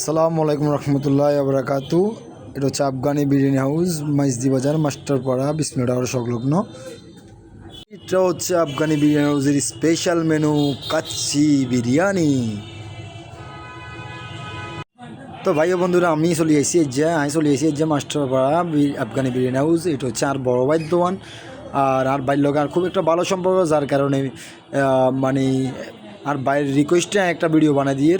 আসসালামু আলাইকুম রহমতুল্লাহ আবরাকাতু এটা হচ্ছে আফগানি বিরিয়ানি হাউস, মাইজদি বাজার, মাস্টারপাড়া বিসমিল টাওয়ার সংলগ্ন। এটা হচ্ছে আফগানি বিরিয়ানি হাউসের স্পেশাল মেনু কাচ্চি বিরিয়ানি। তো ভাই বন্ধুরা, আমি চলে আসি যে, আমি চলে আসি যে মাস্টারপাড়া আফগানি বিরিয়ানি হাউস। এটা হচ্ছে আর বড় দোকান। আর আর আর খুব একটা ভালো সম্পর্ক, যার কারণে মানে আর বাইরের রিকোয়েস্টে একটা ভিডিও বানাই দিয়ে,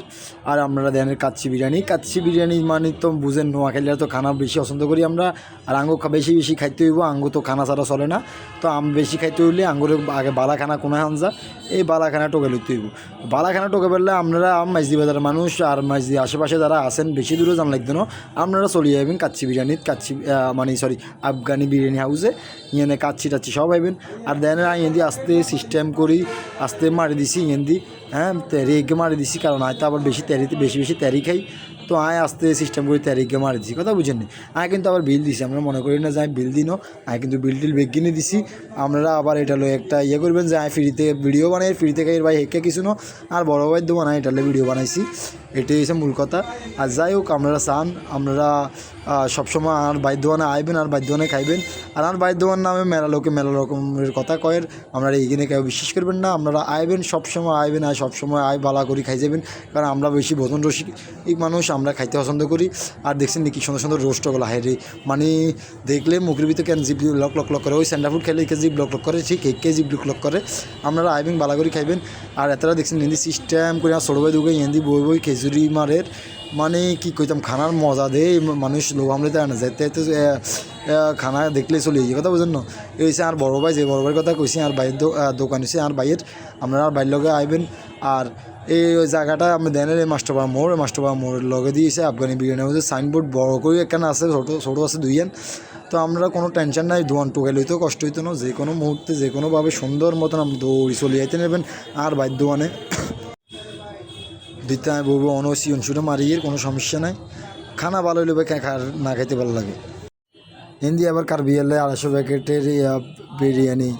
আর আপনারা দেন কাচ্ছি বিরিয়ানি। কাচ্ছি বিরিয়ানি মানে তো বুঝেন, নোয়াখালীরা তো খানা বেশি পছন্দ করি আমরা, আর আঙ্গু বেশি বেশি খাইতে হইব আঙ্গু তো খানা ছাড়া চলে না। তো আম বেশি খাইতে হইলে আঙ্গুরে আগে বালা খানা কোনা হানজা এই বালা খানা টোকে লইতে হইব। বালা খানা টোকে পেলে আপনারা আম মাইজদি বাজারের মানুষ আর মাইজদি আশেপাশে যারা আছেন, বেশি দূরে জান লাগতো না, আপনারা চলে যাবেন কাচ্ছি বিরিয়ানি কাচ্ছি মানে সরি আফগানি বিরিয়ানি হাউসে ইয়েনে কাচ্ছি টাচ্ছি সব আইবেন। আর দেন ইয়েন্দি আস্তে সিস্টেম করি, আস্তে মারি দিছি ইয়েন্দি হ্যাঁ তেরিকে মারি দিছি কারণ হয়তো আবার বেশি তেরিতে বেশি বেশি তেরি খাই। তো আয় আস্তে সিস্টেম করে মারি দিছি কথা বুঝেননি আয় কিন্তু আবার বিল দিছি, আমরা মনে করি না যে আমি বিল দিনও আয় কিন্তু বিল টিল বেগ কিনে দিছি আপনারা আবার এটা লো একটা ইয়ে করবেন যে আয় ফ্রিতে ভিডিও বানাই ফ্রিতে খাই ভাই হেকে কিছু না, আর বড় ভাই দেবো না এটালে ভিডিও বানাইছি, এটাই হচ্ছে মূল কথা। আর যাই হোক, আপনারা চান, আপনারা সবসময় আর দোকানে আইবেন, আর দোকানে খাইবেন, আর আর দোকান নামে মেলা লোকে মেলা রকমের কথা কয়ের, আপনারা এইখানে কেউ বিশ্বাস করবেন না, আপনারা আইবেন, সবসময় আইবেন, আর সবসময় আয় বালা করি খাই যাবেন, কারণ আমরা বেশি ভোজন রসিক মানুষ আমরা খাইতে পছন্দ করি। আর দেখছেন কি সুন্দর সুন্দর রোস্টগুলো হাইরে মানে দেখলে মুখের ভিতরে কেন জিপ লক লক লক করে। ওই স্যান্ডা ফুড খেলে কে জিপ লক লক করে, ঠিক একে জিপ লক লক করে। আপনারা আইবেন বালাগরি খাইবেন। আর এতটা দেখছেন হিন্দি সিস্টেম করে আর সরবাই দুগে হিন্দি বই বই খেজুরি মারের মানে কি কইতাম খানার মজা দে মানুষ লোক আমরা তো না যেতে এ, খানা দেখলে চলে যাই কথা বুঝেন না? এই হচ্ছে আর বড় ভাই যে বড় ভাইয়ের কথা কইছি আর আহ, দোকান হচ্ছে আর বাইরের আপনারা আর বাইরের লগে আইবেন আর এই জায়গাটা আমি দেনের এই মাস্টারপাড়া মোড় মাস্টারপাড়া মোড়ের লগে দিয়েছে আফগানি বিরিয়ানি হাউসের সাইনবোর্ড বড় করে এখানে আছে ছোটো ছোটো আছে দুইয়ান তো আমরা কোনো টেনশন নাই দোয়ান টোকে লইতেও কষ্ট হইতো না যে কোনো মুহূর্তে যে কোনোভাবে সুন্দর মতন আপনি দৌড়ি চলে যাইতে নেবেন আর বাইর দোয়ানে দিতে আমি বলব অনসি অংশুটা মারিয়ে কোনো সমস্যা নাই। খানা ভালো হইলে বা খা- খা- না খাইতে ভালো লাগে। হিন্দি আবার কার বিয়ালে আড়াইশো প্যাকেটের বিরিয়ানি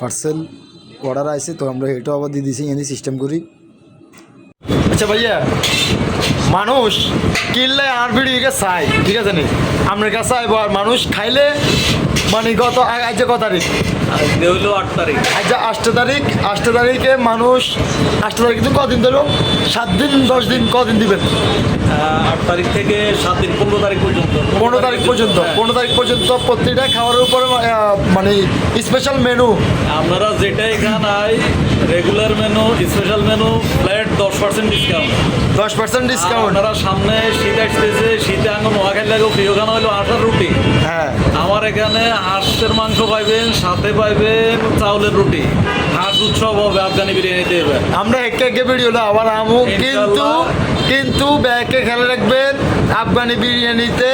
পার্সেল অর্ডার আছে তো আমরা এটাও আবার দিয়ে দিছি হিন্দি সিস্টেম করি। আচ্ছা ভাইয়া মানুষ কিনলে আর ভিডিওকে চাই ঠিক আছে নি? আপনার কাছে আইব আর মানুষ খাইলে মানে গত আজ কত তারিখ? আট তারিখ। আষ্ট তারিখ আষ্ট তারিখে মানুষ আষ্ট তারিখ কিন্তু কদিন ধরো? সাত দিন দশ দিন কদিন দিবেন? আহ, আট তারিখ থেকে সাত দিন পনেরো তারিখ পর্যন্ত। পনেরো তারিখ পর্যন্ত। হ্যাঁ। পনেরো তারিখ পর্যন্ত প্রত্যেকটা খাবারের উপরে মানে স্পেশাল মেনু আপনারা যেটাই খান I regular menu special menu flat দশ পার্সেন্ট ডিসকাউন্ট দশ পার্সেন্ট ডিসকাউন্ট আপনারা সামনে শীত আসতেছে শীতে আঙ্গ নোয়াখালী লাগে প্রিয় খানা হলো আটার রুটি। হ্যাঁ। আমার এখানে হাঁসের মাংস পাইবেন সাথে পাইবেন চাউলের রুটি। হাঁস উৎসব হবে আফগানি বিরিয়ানিতে এবার আমরা ভিডিও আবার আমু কিন্তু কিন্তু ব্যাকে খেয়াল রাখবেন আফগানি বিরিয়ানিতে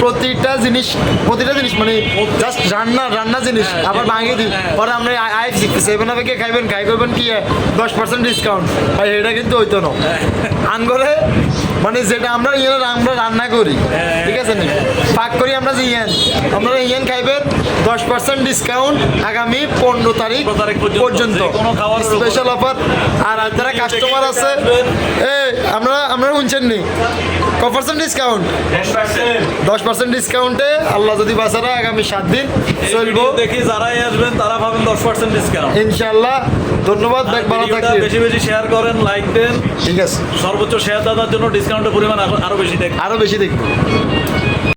প্রতিটা জিনিস প্রতিটা জিনিস মানে জাস্ট রান্না রান্না জিনিস হ্যাঁ, আবার ভাঙিয়ে দিই। হ্যাঁ। পরে আমরা আই সেভেন আপে খাইবেন খাই করবেন কি দশ পার্সেন্ট ডিসকাউন্ট এটা কিন্তু হইতো না। আঙ্গরে মানে যেটা আমরা ইয়ে আমরা রান্না করি হ্যাঁ। ঠিক আছে নি? পাক করি আমরা যে ইয়েন। আপনারা ইয়েন খাইবেন দশ পার্সেন্ট ডিসকাউন্ট আগামী পনেরো তারিখ পর্যন্ত। স্পেশাল অফার আর যারা কাস্টমার আছে এ আপনারা আপনারা শুনছেন নি? ক পার্সেন্ট ডিসকাউন্ট দশ পার্সেন্ট ডিসকাউন্টে আল্লাহ যদি বাঁচারা আগামী সাত দিন চলবো। দেখি যারাই আসবেন তারা পাবেন দশ পার্সেন্ট ডিসকাউন্ট ইনশাল্লাহ ধন্যবাদ দেখ ভালো থাকবেন। বেশি বেশি শেয়ার করেন লাইক দেন। ঠিক আছে। সর্বোচ্চ শেয়ার দাদার জন্য ডিসকাউন্টের পরিমাণ আরো- আরও বেশি দেখ আরও বেশি দেখব।